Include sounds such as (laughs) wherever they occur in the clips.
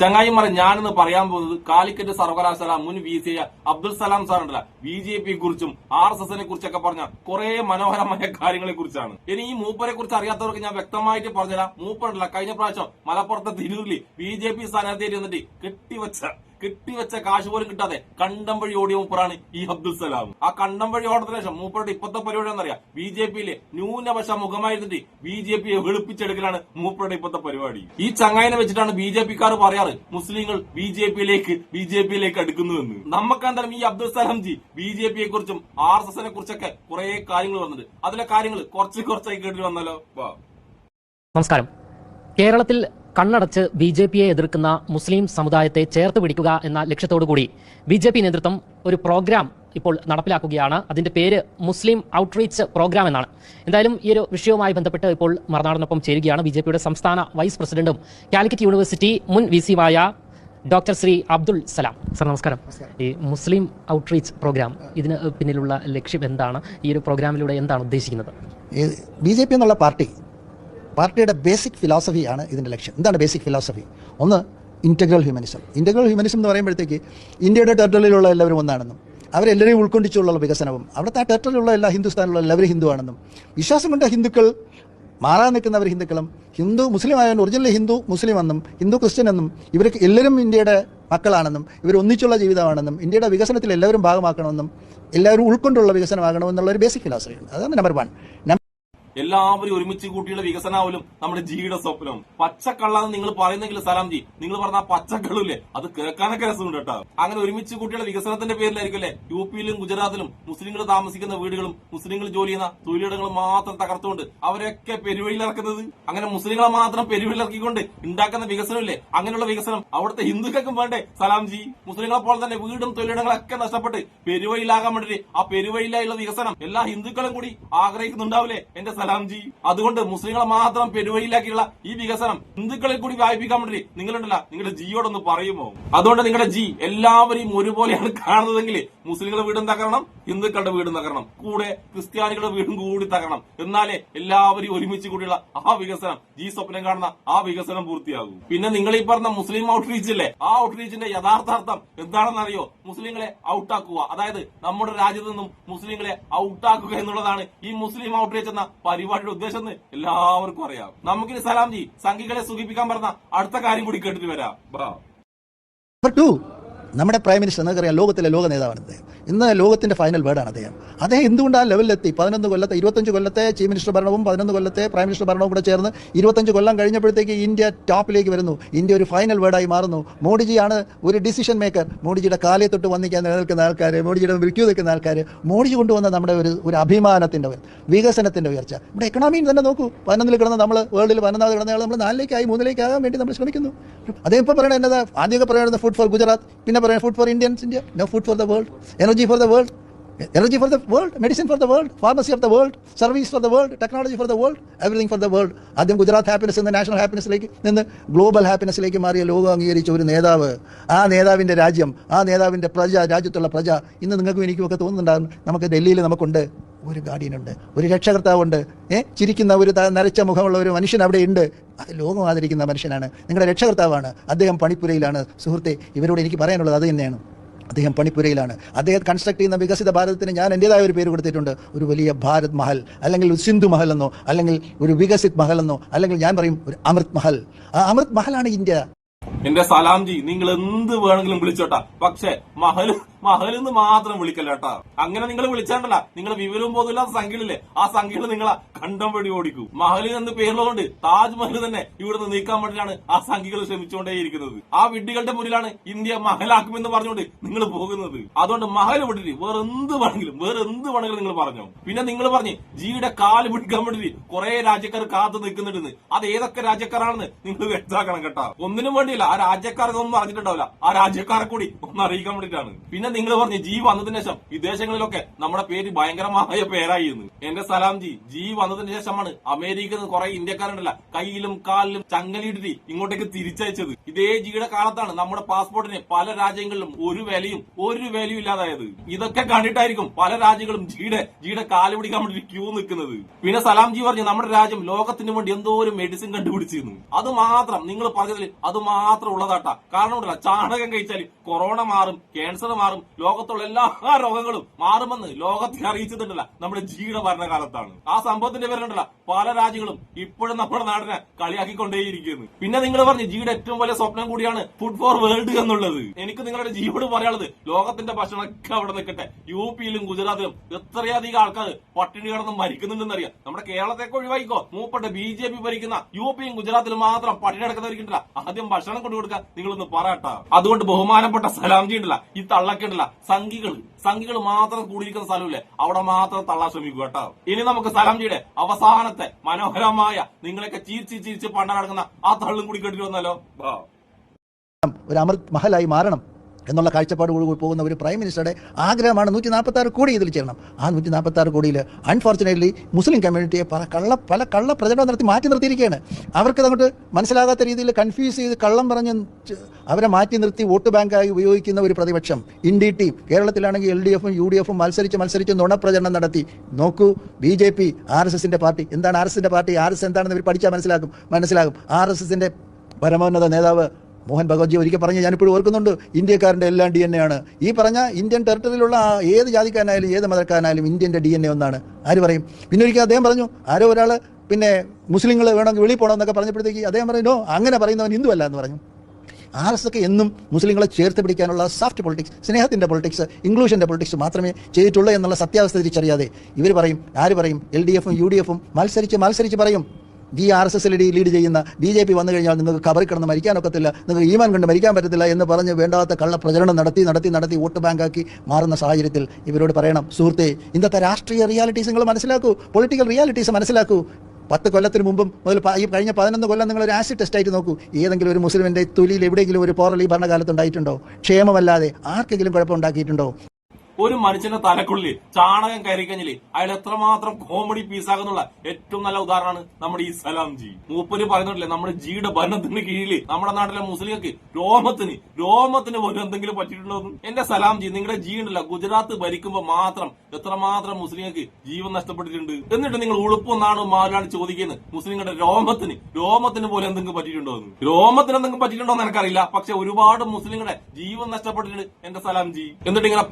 ചങ്ങായിമാരെ ഞാനിന്ന് പറയാൻ പോകുന്നത് കാലിക്കറ്റ് സർവകലാശാല മുൻ V C Abdul Salam sir ഉണ്ടല്ല ബി ജെ പിയെ കുറിച്ചും ആർ എസ് എസിനെ കുറിച്ചൊക്കെ പറഞ്ഞ കുറെ മനോഹരമായ കാര്യങ്ങളെ കുറിച്ചാണ്. ഇനി ഈ മൂപ്പരെ കുറിച്ച് അറിയാത്തവർക്ക് ഞാൻ വ്യക്തമായിട്ട് പറഞ്ഞുതരാം. മൂപ്പറുണ്ടല്ല കഴിഞ്ഞ പ്രാവശ്യം മലപ്പുറത്തെ തിരൂരിൽ ബി ജെ പി സ്ഥാനാർത്ഥിയായിട്ട് വന്നിട്ട് കെട്ടിവെച്ച കെട്ടിവെച്ച കാശ് പോലും കിട്ടാതെ കണ്ടം വഴി ഓടിയ മൂപ്പറാണ് ഈ അബ്ദുൽ സലാം. ആ കണ്ടം വഴി ഓടത്തിന് ശേഷം മൂപ്പറുടെ ഇപ്പത്തെ പരിപാടി എന്നറിയാം ബി ജെ പിയിലെ ന്യൂനപക്ഷ മുഖമായിരുന്നിട്ട് ബി ജെ പിയെ വെളുപ്പിച്ചെടുക്കലാണ് മൂപ്പറുടെ ഇപ്പത്തെ പരിപാടി. ഈ ചങ്ങായിനെ വെച്ചിട്ടാണ് ബി ജെ പിക്കാർ പറയാറ് മുസ്ലിങ്ങൾ ബി ജെ പിയിലേക്ക് ബി ജെ പിയിലേക്ക് അടുക്കുന്നുവെന്ന് നമുക്കെന്തായാലും ഈ അബ്ദുൽ സലാം ജി ബി ജെ പിയെ കുറിച്ചും ആർ എസ് എസിനെ കുറിച്ചൊക്കെ കുറെ കാര്യങ്ങൾ വന്നിട്ടുണ്ട് അതിലെ കാര്യങ്ങൾ കുറച്ച് കുറച്ചായി കേട്ടിട്ട് വന്നാലോ? നമസ്കാരം. കേരളത്തിൽ കണ്ണടച്ച് ബി ജെ പിയെ എതിർക്കുന്ന മുസ്ലിം സമുദായത്തെ ചേർത്ത് പിടിക്കുക എന്ന ലക്ഷ്യത്തോടുകൂടി ബി ജെ പി നേതൃത്വം ഒരു പ്രോഗ്രാം ഇപ്പോൾ നടപ്പിലാക്കുകയാണ്. അതിന്റെ പേര് മുസ്ലിം ഔട്ട്റീച്ച് പ്രോഗ്രാം എന്നാണ്. എന്തായാലും ഈ ഒരു വിഷയവുമായി ബന്ധപ്പെട്ട് ഇപ്പോൾ മറുനാടിനൊപ്പം ചേരുകയാണ് ബി ജെ പിയുടെ സംസ്ഥാന വൈസ് പ്രസിഡന്റും കാലിക്കറ്റ് യൂണിവേഴ്സിറ്റി മുൻ വി സിയുമായ ഡോക്ടർ ശ്രീ അബ്ദുൾ സലാം. സർ നമസ്കാരം. ഈ മുസ്ലിം ഔട്ട്റീച്ച് പ്രോഗ്രാം ഇതിന് പിന്നിലുള്ള ലക്ഷ്യം എന്താണ്? ഈ ഒരു പ്രോഗ്രാമിലൂടെ എന്താണ് ഉദ്ദേശിക്കുന്നത്? ബി ജെ പി എന്നുള്ള പാർട്ടി പാർട്ടിയുടെ ബേസിക് ഫിലോസഫിയാണ് ഇതിന്റെ ലക്ഷ്യം. എന്താണ് ബേസിക് ഫിലോസഫി? ഒന്ന് ഇന്റഗ്രൽ ഹ്യൂമനിസം. ഇന്റഗ്രൽ ഹ്യൂമനിസം എന്ന് പറയുമ്പോഴത്തേക്ക് ഇന്ത്യയുടെ ടെറിട്ടറിയിലുള്ള എല്ലാവരും ഒന്നാണെന്നും അവരെല്ലാവരെയും ഉൾക്കൊണ്ടിച്ചുള്ള വികസനവും അവിടുത്തെ ആ ടെറിട്ടറിയിലുള്ള എല്ലാ ഹിന്ദുസ്ഥാനിലുള്ള എല്ലാവരും ഹിന്ദുവാണെന്നും വിശ്വാസം കൊണ്ട് ഹിന്ദുക്കൾ മാറാൻ നിൽക്കുന്നവർ ഹിന്ദുക്കളും ഹിന്ദു മുസ്ലിം ആയതുകൊണ്ട് ഒറിജിനൽ ഹിന്ദു മുസ്ലിം എന്നും ഹിന്ദു ക്രിസ്ത്യൻ എന്നും ഇവർക്ക് എല്ലാവരും ഇന്ത്യയുടെ മക്കളാണെന്നും ഇവർ ഒന്നിച്ചുള്ള ജീവിതമാണെന്നും ഇന്ത്യയുടെ വികസനത്തിൽ എല്ലാവരും ഭാഗമാക്കണമെന്നും എല്ലാവരും ഉൾക്കൊണ്ടുള്ള വികസനമാകണമെന്നുള്ള ഒരു ബേസിക് ഫിലോസഫിയാണ് അതാണ് നമ്പർ വൺ എല്ലാവരും ഒരുമിച്ച് കൂട്ടിയുള്ള വികസനാവലും നമ്മുടെ ജിയുടെ സ്വപ്നം. പച്ചക്കള്ളാന്ന് നിങ്ങൾ പറയുന്നെങ്കിൽ സലാം ജി നിങ്ങൾ പറഞ്ഞ ആ പച്ചക്കള്ളില്ലേ? അത് കേൾക്കാനൊക്കെ രസമുണ്ട് കേട്ടോ. അങ്ങനെ ഒരുമിച്ച് കൂട്ടിയുള്ള വികസനത്തിന്റെ പേരിലായിരിക്കും അല്ലെ? യു പിയിലും ഗുജറാത്തിലും മുസ്ലിങ്ങൾ താമസിക്കുന്ന വീടുകളും മുസ്ലിങ്ങൾ ജോലി ചെയ്യുന്ന തൊഴിലിടങ്ങളും മാത്രം തകർത്തുകൊണ്ട് അവരൊക്കെ പെരുവഴിയിലിറക്കുന്നത് അങ്ങനെ മുസ്ലിങ്ങളെ മാത്രം പെരുവഴിയിലിറക്കിക്കൊണ്ട് ഉണ്ടാക്കുന്ന വികസനമില്ലേ അങ്ങനെയുള്ള വികസനം അവിടുത്തെ ഹിന്ദുക്കൾക്കും വേണ്ടേ? സലാം ജി മുസ്ലിങ്ങളെ പോലെ തന്നെ വീടും തൊഴിലിടങ്ങളൊക്കെ നഷ്ടപ്പെട്ട് പെരുവഴിയിലാകാൻ വേണ്ടി ആ പെരുവഴിയിലായുള്ള വികസനം എല്ലാ ഹിന്ദുക്കളും കൂടി ആഗ്രഹിക്കുന്നുണ്ടാവില്ലേ? എന്റെ സലാംജി അതുകൊണ്ട് മുസ്ലിങ്ങളെ മാത്രം പെരുവഴിയിലാക്കിയുള്ള ഈ വികസനം ഹിന്ദുക്കളിൽ കൂടി വായിപ്പിക്കാൻ വേണ്ടി നിങ്ങളുണ്ടല്ല നിങ്ങളുടെ ജിയോടൊന്ന് പറയുമോ? അതുകൊണ്ട് നിങ്ങളുടെ ജി എല്ലാവരെയും ഒരുപോലെയാണ് കാണുന്നതെങ്കിൽ മുസ്ലിങ്ങളുടെ വീടും തകരണം ഹിന്ദുക്കളുടെ വീടും തകരണം. കൂടെ ക്രിസ്ത്യാനികളുടെ വീടും കൂടി തകരണം. എന്നാലേ എല്ലാവരെയും ഒരുമിച്ച് കൂടിയുള്ള ആ വികസനം ജി സ്വപ്നം കാണുന്ന ആ വികസനം പൂർത്തിയാകും. പിന്നെ നിങ്ങൾ ഈ പറഞ്ഞ മുസ്ലിം ഔട്ട്റീച്ച് അല്ലേ ആ ഔട്ട്റീച്ചിന്റെ യഥാർത്ഥാർത്ഥം എന്താണെന്ന് അറിയോ മുസ്ലിങ്ങളെ ഔട്ടാക്കുക. അതായത് നമ്മുടെ രാജ്യത്ത് നിന്നും മുസ്ലിങ്ങളെ ഔട്ടാക്കുക എന്നുള്ളതാണ് ഈ മുസ്ലിം ഔട്ട്റീച്ച് എന്ന പരിപാടിയുടെ ഉദ്ദേശം എന്ന് എല്ലാവർക്കും അറിയാം. നമുക്കിനി സലാം ജി സംഘികളെ സുഖിപ്പിക്കാൻ പറഞ്ഞ അടുത്ത കാര്യം കൂടി കേട്ടിട്ട് വരാം. നമ്മുടെ പ്രൈം മിനിസ്റ്റർ നിങ്ങൾക്കറിയാം ലോകത്തിലെ ലോക നേതാവാണ് അദ്ദേഹം. ഇന്ന് ലോകത്തിന്റെ ഫൈനൽ വേർഡാണ് അദ്ദേഹം. അദ്ദേഹം എന്തുകൊണ്ട് ആ ലെവലിലെത്തി പതിനൊന്ന് കൊല്ലത്തെ ഇരുപത്തഞ്ച് കൊല്ലത്തെ ചീഫ് മിനിസ്റ്റർ ഭരണവും പതിനൊന്ന് കൊല്ലത്തെ പ്രൈം മിനിസ്റ്റർ ഭരണവും കൂടെ ചേർന്ന് ഇരുപത്തഞ്ച് കൊല്ലം കഴിഞ്ഞപ്പോഴത്തേക്ക് ഇന്ത്യ ടോപ്പിലേക്ക് വരുന്നു. ഇന്ത്യ ഒരു ഫൈനൽ വേർഡായി മാറുന്നു. മോഡിജിയാണ് ഒരു ഡിസിഷൻ മേക്കർ മോഡിജിയുടെ കാലയെ തൊട്ട് വന്നിക്കാൻ നിലനിൽക്കുന്ന ആൾക്കാർ മോഡിജിയുടെ വിൽക്കു നിൽക്കുന്ന ആൾക്കാർ മോഡിജി കൊണ്ടുവന്ന നമ്മുടെ ഒരു ഒരു അഭിമാനത്തിന്റെ വികസനത്തിന്റെ ഉയർച്ച. നമ്മുടെ എക്കണോമിയിൽ തന്നെ നോക്കൂ. പതിനൊന്നിൽ കിടന്ന് നമ്മൾ വേൾഡിൽ പതിനൊന്നാമത് കിടന്ന ആൾ നമ്മൾ നാലിലേക്കായി മൂന്നിലേക്കാകാൻ വേണ്ടി നമ്മൾ ശ്രമിക്കുന്നു. അദ്ദേഹം ഇപ്പോൾ പറയുന്നത് എന്നതാ? ആദ്യമൊക്കെ പറയുന്നത് ഫുഡ് ഫോർ ഗുജറാത്ത് പിന്നെ പറയുന്നത്? Food for Indians India no food for the world energy for the world energy for the world medicine for the world pharmacy of the world service for the world technology for the world everything for the world ആദ്യം Gujarat happiness നിന്ന് national ഹാപ്പിനെസ്സിലേക്ക് നിന്ന് global ഹാപ്പിനെസ്സിലേക്ക് മാറിയ ലോകം അംഗീകരിച്ച ഒരു നേതാവ്. ആ നേതാവിന്റെ രാജ്യം ആ നേതാവിന്റെ പ്രജ രാജ്യത്തുള്ള പ്രജ ഇന്ന് നിങ്ങൾക്കും എനിക്കുമൊക്കെ തോന്നുന്നുണ്ടാകും. നമുക്ക് ഡൽഹിയിൽ നമുക്കുണ്ട്. ഒരു ഗാർഡിയനുണ്ട് ഒരു രക്ഷകർത്താവുണ്ട്. ഏ ചിരിക്കുന്ന ഒരു നരച്ച മുഖമുള്ള ഒരു മനുഷ്യൻ അവിടെ ഉണ്ട്. അത് ലോകം ആദരിക്കുന്ന മനുഷ്യനാണ്. നിങ്ങളുടെ രക്ഷകർത്താവാണ്. അദ്ദേഹം പണിപ്പുരയിലാണ്. സുഹൃത്തെ ഇവരോട് എനിക്ക് പറയാനുള്ളത് അത് തന്നെയാണ്. അദ്ദേഹം പണിപ്പുരയിലാണ്. അദ്ദേഹം കൺസ്ട്രക്ട് ചെയ്യുന്ന വികസിത ഭാരതത്തിന് ഞാൻ എന്റെതായ ഒരു പേര് കൊടുത്തിട്ടുണ്ട്. ഒരു വലിയ ഭാരത് മഹൽ അല്ലെങ്കിൽ ഒരു സിന്ധു മഹൽ എന്നോ അല്ലെങ്കിൽ ഒരു വികസിത് മഹൽ എന്നോ അല്ലെങ്കിൽ ഞാൻ പറയും ഒരു അമൃത് മഹൽ. ആ അമൃത് മഹലാണ് ഇന്ത്യ. എന്റെ സലാംജി നിങ്ങൾ എന്ത് വേണമെങ്കിലും വിളിച്ചോട്ടാ. പക്ഷെ മഹൽ മഹലെന്ന് മാത്രം വിളിക്കല്ലേട്ടാ അങ്ങനെ നിങ്ങൾ വിളിച്ചാണ്ടല്ല. നിങ്ങൾ വിവരവും പോകില്ലാത്ത സംഖ്യയിലല്ലേ ആ സംഖ്യയിൽ നിങ്ങളെ കണ്ടം വഴി ഓടിക്കും. മഹലിൽ എന്ന് പേരുള്ളതുകൊണ്ട് താജ്മഹൽ തന്നെ ഇവിടുന്ന് നീക്കാൻ വേണ്ടിയാണ് ആ സംഖ്യകൾ ശ്രമിച്ചുകൊണ്ടേയിരിക്കുന്നത്. ആ വിഡ്ഢികളുടെ മുന്നിലാണ് ഇന്ത്യ മഹലാക്കുമെന്ന് പറഞ്ഞുകൊണ്ട് നിങ്ങൾ പോകുന്നത്. അതുകൊണ്ട് മഹൽ വിട്ടിട്ട് വേറെ എന്ത് വേണമെങ്കിലും വേറെ എന്ത് വേണമെങ്കിലും നിങ്ങൾ പറഞ്ഞു. പിന്നെ നിങ്ങൾ പറഞ്ഞ് ജിയുടെ കാൽ പിടിക്കാൻ വേണ്ടി കുറെ രാജ്യക്കാർ കാത്തു നിൽക്കുന്നുണ്ടെന്ന്. അത് ഏതൊക്കെ രാജ്യക്കാരാണെന്ന് നിങ്ങൾ വ്യക്തമാക്കണം കേട്ടാ. ഒന്നിനും വേണ്ടിയില്ല. ആ രാജ്യക്കാർക്ക് ഒന്നും അറിഞ്ഞിട്ടുണ്ടാവില്ല. ആ രാജ്യക്കാരെ കൂടി ഒന്ന് അറിയിക്കാൻ വേണ്ടിയിട്ടാണ്. പിന്നെ നിങ്ങൾ പറഞ്ഞു ജി വന്നതിന് ശേഷം വിദേശങ്ങളിലൊക്കെ നമ്മുടെ പേര് ഭയങ്കരമായ പേരായി എന്ന് എന്റെ സലാം ജി ജി വന്നതിന് ശേഷമാണ് അമേരിക്കയിൽ നിന്ന് കുറെ ഇന്ത്യക്കാരുണ്ടല്ല. കയ്യിലും കാലിലും ചങ്ങലിയിട്ടിട്ട് ഇങ്ങോട്ടേക്ക് തിരിച്ചയച്ചത്. ഇതേ ജിയുടെ കാലത്താണ് നമ്മുടെ പാസ്പോർട്ടിന് പല രാജ്യങ്ങളിലും ഒരു വിലയും ഒരു വിലയും ഇല്ലാതായത്. ഇതൊക്കെ കണ്ടിട്ടായിരിക്കും പല രാജ്യങ്ങളും ജിയുടെ ജിയുടെ കാൽ പിടിക്കാൻ വേണ്ടി ക്യൂ നിൽക്കുന്നത്. പിന്നെ സലാം ജി പറഞ്ഞു നമ്മുടെ രാജ്യം ലോകത്തിന് വേണ്ടി എന്തോ ഒരു മെഡിസിൻ കണ്ടുപിടിച്ചിരുന്നു. അത് മാത്രം നിങ്ങൾ പറഞ്ഞതിൽ അത് മാത്രം ഉള്ളതാട്ടാ. കാരണം ഉണ്ടല്ല ചാണകം കഴിച്ചാൽ കൊറോണ മാറും ക്യാൻസർ മാറും ലോകത്തുള്ള എല്ലാ (laughs) രോഗങ്ങളും മാറുമെന്ന് ലോകത്തെ അറിയിച്ചിട്ടുണ്ടല്ല നമ്മുടെ ജിയുടെ ഭരണകാലത്താണ്. ആ സംഭവത്തിന്റെ പേരുണ്ടല്ല പല രാജ്യങ്ങളും ഇപ്പോഴും നമ്മുടെ നാടിനെ കളിയാക്കിക്കൊണ്ടേയിരിക്കുന്നു. പിന്നെ നിങ്ങൾ പറഞ്ഞു ജിയുടെ ഏറ്റവും വലിയ സ്വപ്നം കൂടിയാണ് ഫുഡ് ഫോർ വേൾഡ് എന്നുള്ളത്. എനിക്ക് നിങ്ങളുടെ ജിയോട് പറയാനുള്ളത് ലോകത്തിന്റെ ഭക്ഷണമൊക്കെ അവിടെ നിൽക്കട്ടെ. യു പിയിലും ഗുജറാത്തിലും എത്രയധികം ആൾക്കാർ പട്ടിണി കിടന്ന് മരിക്കുന്നുണ്ടെന്നറിയാം. നമ്മുടെ കേരളത്തെ ഒഴിവായിക്കോ മൂപ്പട്ടെ ബി ജെ പി ഭരിക്കുന്ന യു പിയും ഗുജറാത്തിലും മാത്രം പട്ടിണി കിടക്കുന്നവർക്കുണ്ടല്ല ആദ്യം ഭക്ഷണം കൊണ്ടു കൊടുക്കുക നിങ്ങളൊന്ന് പറയട്ട അതുകൊണ്ട് ബഹുമാനപ്പെട്ട സലാംജി ഉണ്ടല്ല ഈ തള്ളൊക്കെ ഉണ്ടല്ല സംഘികൾ സംഘികൾ മാത്രം കൂടിയിരിക്കുന്ന സ്ഥലമില്ലേ? അവിടെ മാത്രം തള്ളാൻ ശ്രമിക്കുക കേട്ടോ. ഇനി നമുക്ക് സലാംജിയുടെ അവസാനത്തെ മനോഹരമായ നിങ്ങളൊക്കെ ചീച്ചി ചീർച്ച് പണ്ട നടക്കുന്ന ആ തള്ളും കൂടി കേട്ടിട്ട് വന്നല്ലോ. ഒരു അമൃത് മഹലായി മാറണം. എന്നുള്ള കാഴ്ചപ്പാടോട് പോകുന്ന ഒരു പ്രൈം മിനിസ്റ്ററുടെ ആഗ്രഹമാണ് നൂറ്റി നാൽപ്പത്തി ആറ് കോടി ഇതിൽ ചേരണം. ആ നൂറ്റി നാൽപ്പത്തി ആറ് കോടിയിൽ അൺഫോർച്ചുനേറ്റ്ലി മുസ്ലിം കമ്മ്യൂണിറ്റിയെ പല കള്ള പല കള്ള പ്രചരണം നടത്തി മാറ്റി നിർത്തിയിരിക്കുകയാണ്. അവർക്ക് അങ്ങോട്ട് മനസ്സിലാകാത്ത രീതിയിൽ കൺഫ്യൂസ് ചെയ്ത് കള്ളം പറഞ്ഞ് അവരെ മാറ്റി നിർത്തി വോട്ട് ബാങ്കായി ഉപയോഗിക്കുന്ന ഒരു പ്രതിപക്ഷം ഇന്ത്യ ടീം കേരളത്തിലാണെങ്കിൽ എൽ ഡി എഫും യു ഡി എഫും മത്സരിച്ച് മത്സരിച്ച് നുണപ്രചരണം നടത്തി. നോക്കൂ B J P R S എസിന്റെ പാർട്ടി. എന്താണ് ആർ എസ് എസിന്റെ പാർട്ടി? ആർ എസ് എന്താണെന്ന് ഇവർ പഠിച്ചാൽ മനസ്സിലാക്കും. മനസ്സിലാകും. ആർ എസ് എസിന്റെ പരമോന്നത നേതാവ് മോഹൻ ഭഗവത്ജി ഒരിക്കൽ പറഞ്ഞ് ഞാനിപ്പോഴും ഓർക്കുന്നുണ്ട്. ഇന്ത്യക്കാരന്റെ എല്ലാം ഡി എൻ എ ആണ്. ഈ പറഞ്ഞ ഇന്ത്യൻ ടെറിട്ടറിയിലുള്ള ഏത് ജാതിക്കാരനായാലും ഏത് മതക്കാരനായാലും ഇന്ത്യന്റെ ഡി എൻ എ ഒന്നാണ്. ആര് പറയും? പിന്നെ ഒരിക്കൽ അദ്ദേഹം പറഞ്ഞു ആരോ ഒരാൾ പിന്നെ മുസ്ലിങ്ങൾ വേണമെങ്കിൽ വെളിയിൽ പോകണമെന്നൊക്കെ പറഞ്ഞപ്പോഴത്തേക്ക് അദ്ദേഹം പറഞ്ഞു "നോ, അങ്ങനെ പറയുന്നവൻ ഹിന്ദു അല്ല എന്ന് പറഞ്ഞു. ആർ എസ് ഒക്കെ എന്നും മുസ്ലിങ്ങളെ ചേർത്ത് പിടിക്കാനുള്ള സോഫ്റ്റ് പൊളിറ്റിക്സ് സ്നേഹത്തിന്റെ പൊളിറ്റിക്സ് ഇൻക്ലൂഷന്റെ പൊളിറ്റിക്സ് മാത്രമേ ചെയ്തിട്ടുള്ളൂ എന്നുള്ള സത്യാവസ്ഥ തിരിച്ചറിയാതെ ഇവർ പറയും ആര് പറയും? എൽ ഡി എഫും യു ഡി എഫും മത്സരിച്ച് മത്സരിച്ച് പറയും. ഈ ആർ എസ് എസ് ലീഡ് ചെയ്യുന്ന ബി ജെ പി വന്നു കഴിഞ്ഞാൽ നിങ്ങൾക്ക് കബറി കിടന്ന് മരിക്കാനൊക്കത്തില്ല നിങ്ങൾക്ക് ഈമാൻ കണ്ട് മരിക്കാൻ പറ്റത്തില്ല എന്ന് പറഞ്ഞ് വേണ്ടാത്ത കള്ള പ്രചരണം നടത്തി നടത്തി നടത്തി വോട്ട് ബാങ്കാക്കി മാറുന്ന സാഹചര്യത്തിൽ ഇവരോട് പറയണം സുഹൃത്തെ ഇന്നത്തെ രാഷ്ട്രീയ റിയാലിറ്റീസ് നിങ്ങൾ മനസ്സിലാക്കൂ പൊളിറ്റിക്കൽ റിയാലിറ്റീസ് മനസ്സിലാക്കൂ. പത്ത് കൊല്ലത്തിന് മുമ്പും മുതൽ ഈ കഴിഞ്ഞ പതിനൊന്ന് കൊല്ലം നിങ്ങൾ ഒരു ആസിഡ് ടെസ്റ്റ് ആയിട്ട് നോക്കൂ. ഏതെങ്കിലും ഒരു മുസ്ലിമിന്റെ തൊലിയിൽ എവിടെയെങ്കിലും ഒരു പോറൽ ഈ ഭരണകാലത്ത് ഉണ്ടായിട്ടുണ്ടോ? ക്ഷേമമല്ലാതെ ആർക്കെങ്കിലും കുഴപ്പമുണ്ടാക്കിയിട്ടുണ്ടോ ഒരു മനുഷ്യന്റെ തലക്കുള്ളിൽ ചാണകം കയറി കഴിഞ്ഞാൽ അയാൾ എത്രമാത്രം കോമഡി പീസാകുന്നുള്ള ഏറ്റവും നല്ല ഉദാഹരണമാണ് നമ്മുടെ ഈ സലാം ജി മൂപ്പര് പറയുന്നുണ്ടല്ലേ നമ്മുടെ ജിയുടെ ഭരണത്തിന് കീഴിൽ നമ്മുടെ നാട്ടിലെ മുസ്ലിങ്ങൾക്ക് രോമത്തിന് രോമത്തിന് പോലും എന്തെങ്കിലും പറ്റിയിട്ടുണ്ടോ? എന്റെ സലാം ജി നിങ്ങളുടെ ജി ഉണ്ടല്ലോ ഗുജറാത്ത് ഭരിക്കുമ്പോ മാത്രം എത്രമാത്രം മുസ്ലിങ്ങൾക്ക് ജീവൻ നഷ്ടപ്പെട്ടിട്ടുണ്ട്. എന്നിട്ട് നിങ്ങൾ ഉളുപ്പൊന്നാണ് മാരാണ് ചോദിക്കുന്നത് മുസ്ലിങ്ങളുടെ രോമത്തിന് രോമത്തിന് പോലും എന്തെങ്കിലും പറ്റിയിട്ടുണ്ടോ രോമത്തിന് എന്തെങ്കിലും പറ്റിയിട്ടുണ്ടോ എന്ന് എനിക്കറിയില്ല പക്ഷെ ഒരുപാട് മുസ്ലിങ്ങളുടെ ജീവൻ നഷ്ടപ്പെട്ടിട്ടുണ്ട് എന്റെ സലാം ജി എന്നിട്ട് ഇങ്ങനെ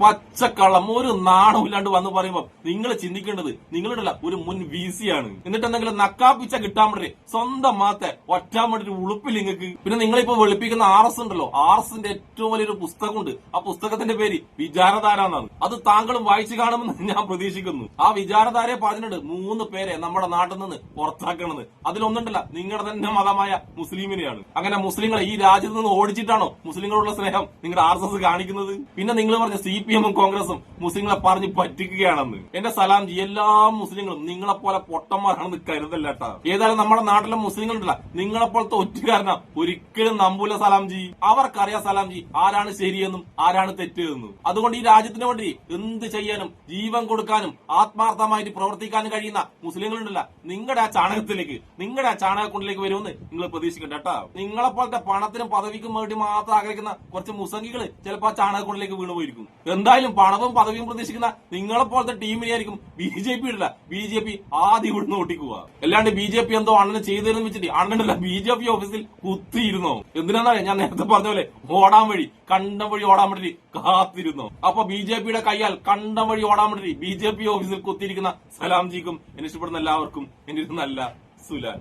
പച്ചക്കള്ളം ഒരു നാണം ഇല്ലാണ്ട് വന്ന് പറയുമ്പോ നിങ്ങൾ ചിന്തിക്കേണ്ടത് നിങ്ങളുടെ ഒരു മുൻ വി സി ആണ്. എന്നിട്ട് എന്തെങ്കിലും നക്കാപ്പിച്ച കിട്ടാൻ വേണ്ടി സ്വന്തം മാത്തെ ഒറ്റാൻ വേണ്ടി ഉളുപ്പില്ല നിങ്ങൾക്ക്? പിന്നെ നിങ്ങളിപ്പോ വെളുപ്പിക്കുന്ന ആർ എസ് ഉണ്ടല്ലോ. ആർ എസിന്റെ ഏറ്റവും വലിയൊരു പുസ്തകമുണ്ട്. ആ പുസ്തകത്തിന്റെ പേര് വിചാരധാര എന്നാണ് അത് താങ്കളും വായിച്ചു കാണുമെന്ന് ഞാൻ പ്രതീക്ഷിക്കുന്നു. ആ വിചാരധാരയെ പറഞ്ഞിട്ടുണ്ട് മൂന്ന് പേരെ നമ്മുടെ നാട്ടിൽ നിന്ന് പുറത്താക്കണമെന്ന്. അതിലൊന്നുണ്ടല്ല നിങ്ങളുടെ തന്നെ മതമായ മുസ്ലിമിനെയാണ്. അങ്ങനെ മുസ്ലിങ്ങളെ ഈ രാജ്യത്ത് നിന്ന് ഓടിച്ചിട്ടാണോ മുസ്ലിങ്ങളോടുള്ള സ്നേഹം നിങ്ങളുടെ ആർ എസ് എസ് കാണിക്കുന്നത്? പിന്നെ നിങ്ങൾ പറഞ്ഞ സി പി എമ്മും കോൺഗ്രസും മുസ്ലിങ്ങളെ പറഞ്ഞ് പറ്റിക്കുകയാണെന്ന്. എന്റെ സലാം ജി എല്ലാ മുസ്ലിങ്ങളും നിങ്ങളെ പോലെ പൊട്ടന്മാരാണെന്ന് കരുതല്ലേട്ടാ ഏതായാലും നമ്മുടെ നാട്ടിലെ മുസ്ലിങ്ങൾ ഉണ്ടല്ല നിങ്ങളെ പോലത്തെ ഒറ്റുകാരന. ഒരിക്കലും നമ്പൂല സലാം ജി അവർക്കറിയാം സലാം ജി ആരാണ് ശരിയെന്നും ആരാണ് തെറ്റെന്നും. അതുകൊണ്ട് ഈ രാജ്യത്തിന് വേണ്ടി എന്ത് ചെയ്യാനും ജീവൻ കൊടുക്കാനും ആത്മാർത്ഥമായിട്ട് പ്രവർത്തിക്കാനും കഴിയുന്ന മുസ്ലിങ്ങളുണ്ടല്ല. നിങ്ങളുടെ ആ ചാണകത്തിലേക്ക് നിങ്ങളുടെ ആ ചാണകക്കുണ്ടിലേക്ക് വരുമെന്ന് നിങ്ങൾ പ്രതീക്ഷിക്കണ്ട കേട്ടോ നിങ്ങളെ പോലത്തെ പണത്തിനും പദവിക്കും വേണ്ടി മാത്രം ആഗ്രഹിക്കുന്ന കുറച്ച് മുസംഗികൾ ചിലപ്പോൾ ആ ചാണകക്കുണ്ടിലേക്ക് വീണു പോയിരിക്കും എന്തായാലും പണവും പദവിയും പ്രതീക്ഷിക്കുന്ന നിങ്ങളെ പോലത്തെ ടീമിനെയായിരിക്കും ബി ജെ പി ഇടില്ല ബി ജെ പി ആദ്യം ഇവിടുന്ന് ഓട്ടിക്കുക അല്ലാണ്ട് ബി ജെ പി എന്തോ അണ്ണനെ ചെയ്തതെന്ന് വെച്ചിട്ട് അണ്ണനല്ല ബി ജെ പി ഓഫീസിൽ കുത്തിയിരുന്നോ. എന്തിനാന്നറിയാം ഞാൻ നേരത്തെ പറഞ്ഞ പോലെ ഓടാൻ വഴി കണ്ടം വഴി ഓടാൻ വേണ്ടി കാത്തിരുന്നു. അപ്പൊ ബി ജെ പിയുടെ കയ്യാൽ കണ്ടം വഴി ഓടാൻ വേണ്ടി ബി ജെ പി ഓഫീസിൽ കുത്തിയിരിക്കുന്ന സലാംജിക്കും എന്നെ ഇഷ്ടപ്പെടുന്ന എല്ലാവർക്കും എന്റെ ഒരു നല്ല സുലാൻ.